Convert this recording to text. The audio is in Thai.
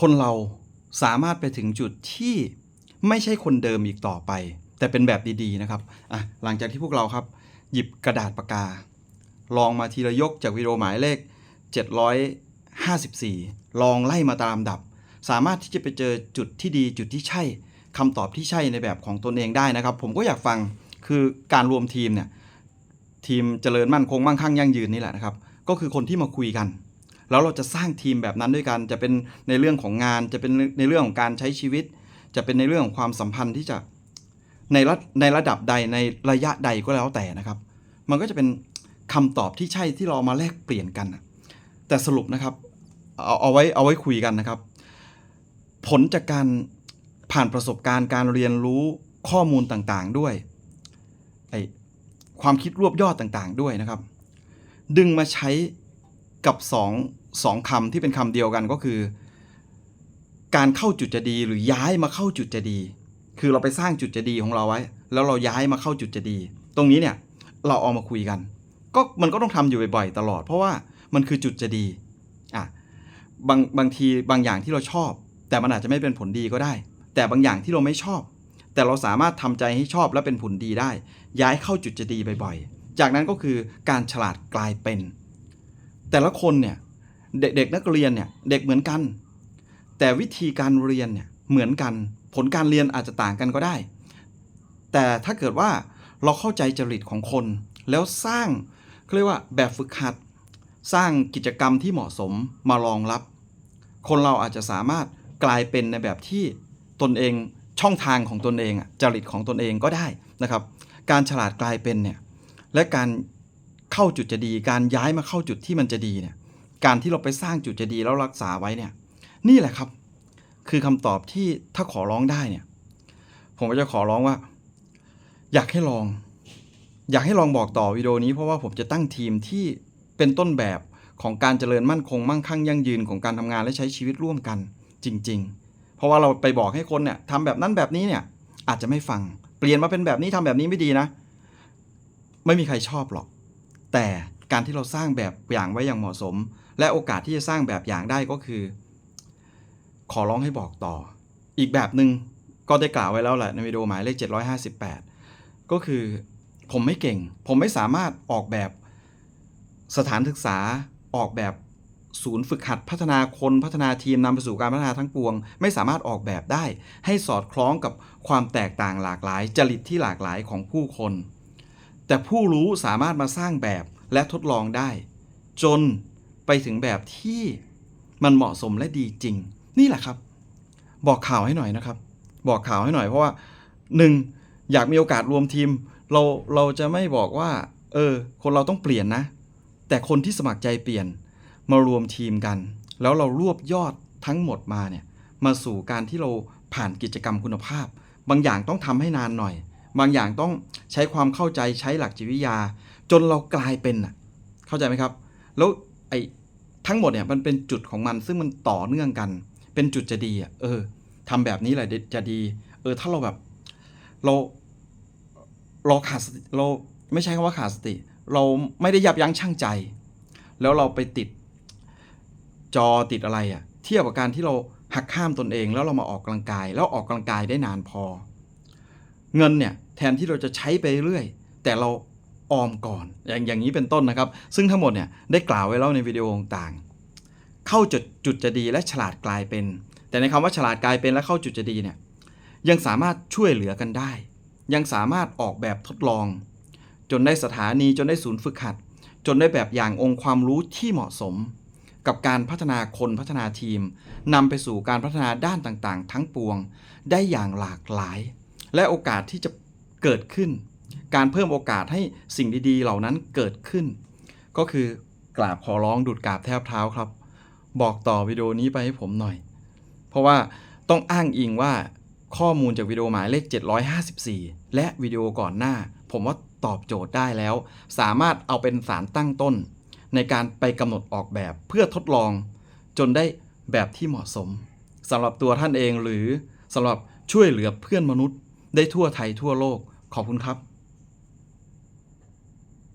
คนเราสามารถไปถึงจุดที่ไม่ใช่คนเดิมอีกต่อไป แต่เป็นแบบดีๆนะครับอะหลังจากที่พวกเราครับ หยิบกระดาษปากกา ลองมาทีละยกจากวิดีโอหมายเลข 754 ลองไล่มาตามดับ สามารถที่จะไปเจอจุดที่ดีจุดที่ใช่คำตอบที่ใช่ในแบบของตนเองได้นะครับ ผมก็อยากฟังคือการรวมทีมเนี่ยทีมเจริญมั่นคงมั่งคั่งยั่งยืนนี่แหละนะครับ ก็คือคนที่มาคุยกัน แล้วเราจะสร้างทีมแบบนั้นด้วยกัน จะเป็นในเรื่องของงาน จะเป็นในเรื่องของการใช้ชีวิต จะเป็นในเรื่องของความสัมพันธ์ที่จะในระในระดับใดในระยะใดก็แล้วแต่นะครับ มันก็จะเป็นคำตอบที่ใช่ที่เรามาแลกเปลี่ยนกัน แต่สรุปนะครับเอาเอาไว้เอาไว้คุยกันนะครับ ผลจากการผ่านประสบการณ์การเรียนรู้ข้อมูลต่างๆด้วยไอความคิดรวบยอดต่างๆด้วยนะครับ ดึงมาใช้ กับสองสองคำที่เป็นคำเดียวกันก็คือ การเข้าจุดจะดีหรือย้ายมาเข้าจุดจะดี คือเราไปสร้างจุดจะดีของเราไว้ แล้วเราย้ายมาเข้าจุดจะดี ตรงนี้เนี่ยเราเอามาคุยกัน ก็มันก็ต้องทำอยู่บ่อยๆตลอด เพราะว่ามันคือจุดจะดีอะบางบางทีบางอย่างที่เราชอบ แต่มันอาจจะไม่เป็นผลดีก็ได้ แต่บางอย่างที่เราไม่ชอบ แต่เราสามารถทำใจให้ชอบและเป็นผลดีได้ ย้ายเข้าจุดจะดีบ่อยๆ จากนั้นก็คือการฉลาดกลายเป็น แต่ละคนเนี่ยเด็กๆนักเรียนเนี่ยเด็กเหมือนกัน แต่วิธีการเรียนเนี่ยเหมือนกัน ผลการเรียนอาจจะต่างกันก็ได้ แต่ถ้าเกิดว่าเราเข้าใจจริตของคน แล้วสร้างเขาเรียกว่าแบบฝึกหัด สร้างกิจกรรมที่เหมาะสมมารองรับ คนเราอาจจะสามารถกลายเป็นในแบบที่ตนเองช่องทางของตนเองจริตของตนเองก็ได้นะครับ การฉลาดกลายเป็นเนี่ยและการ เข้าจุดจะดี การย้ายมาเข้าจุดที่มันจะดีเนี่ย การที่เราไปสร้างจุดจะดีแล้วรักษาไว้เนี่ย นี่แหละครับ คือคำตอบที่ถ้าขอร้องได้เนี่ย ผมก็จะขอร้องว่า อยากให้ลอง อยากให้ลองบอกต่อวิดีโอนี้เพราะว่าผมจะตั้งทีมที่เป็นต้นแบบของการเจริญมั่นคงมั่งคั่งยั่งยืนของการทำงานและใช้ชีวิตร่วมกันจริง ๆ เพราะว่าเราไปบอกให้คนเนี่ยทำแบบนั้นแบบนี้เนี่ย อาจจะไม่ฟัง เปลี่ยนมาเป็นแบบนี้ทำแบบนี้ไม่ดีนะ ไม่มีใครชอบหรอก แต่การที่เราสร้างแบบอย่างไว้อย่างเหมาะสม และโอกาสที่จะสร้างแบบอย่างได้ก็คือ ขอร้องให้บอกต่อ อีกแบบหนึ่งก็ได้กล่าวไว้แล้วแหละในวิดีโอหมายเลข 758 ก็คือผมไม่เก่ง ผมไม่สามารถออกแบบสถานศึกษาออกแบบศูนย์ฝึกหัดพัฒนาคนพัฒนาทีมนำไปสู่การพัฒนาทั้งปวง ไม่สามารถออกแบบได้ ให้สอดคล้องกับความแตกต่างหลากหลาย จริตที่หลากหลายของผู้คน แต่ผู้รู้สามารถมาสร้างแบบและทดลองได้ จนไปถึงแบบที่มันเหมาะสมและดีจริง นี่แหละครับ บอกข่าวให้หน่อยนะครับ บอกข่าวให้หน่อยเพราะว่าหนึ่งอยากมีโอกาสรวมทีม เราเราจะไม่บอกว่า เออ คนเราต้องเปลี่ยนนะ แต่คนที่สมัครใจเปลี่ยน มารวมทีมกัน แล้วเรารวบยอดทั้งหมดมาเนี่ยมาสู่การที่เราผ่านกิจกรรมคุณภาพ บางอย่างต้องทำให้นานหน่อย บางอย่างต้องใช้ความเข้าใจใช้หลักจิตวิทยา จนเรากลายเป็นน่ะเข้าใจไหมครับ แล้วไอ้ทั้งหมดเนี่ยมันเป็นจุดของมันซึ่งมันต่อเนื่องกัน เป็นจุดจะดีอะเออทำแบบนี้แหละจะดี เออถ้าเราแบบเราเราขาดสติเราไม่ใช่คำว่าขาดสติ เราไม่ได้ยับยั้งชั่งใจ แล้วเราไปติดจอติดอะไรอะ่ะ เทียบกับการที่เราหักข้ามตนเองแล้วเรามาออกกำลังกาย แล้วออกกำลังกายได้นานพอ เงินเนี่ยแทนที่เราจะใช้ไปเรื่อย แต่เราออมก่อน อย่างอย่างนี้เป็นต้นนะครับ ซึ่งทั้งหมดเนี่ยได้กล่าวไว้แล้วในวิดีโอต่างๆ เข้าจุดจุดจะดีและฉลาดกลายเป็น แต่ในคำว่าฉลาดกลายเป็นและเข้าจุดจะดีเนี่ยยังสามารถช่วยเหลือกันได้ ยังสามารถออกแบบทดลอง จนได้สถานีจนได้ศูนย์ฝึกหัด จนได้แบบอย่างองค์ความรู้ที่เหมาะสม กับการพัฒนาคนพัฒนาทีมนำไปสู่การพัฒนาด้านต่างๆ ทั้งปวงได้อย่างหลากหลาย และโอกาสที่จะเกิดขึ้น การเพิ่มโอกาสให้สิ่งดีๆ เหล่านั้นเกิดขึ้น ก็คือกราบขอร้องดูดกราบแทบเท้าครับ บอกต่อวิดีโอนี้ไปให้ผมหน่อย เพราะว่าต้องอ้างอิงว่าข้อมูลจากวิดีโอหมายเลข 754 และวิดีโอก่อนหน้า ผมว่าตอบโจทย์ได้แล้ว สามารถเอาเป็นสารตั้งต้น ในการไปกำหนดออกแบบเพื่อทดลอง จนได้แบบที่เหมาะสมสำหรับตัวท่านเองหรือสำหรับช่วยเหลือเพื่อนมนุษย์ ได้ทั่วไทยทั่วโลกขอบคุณครับ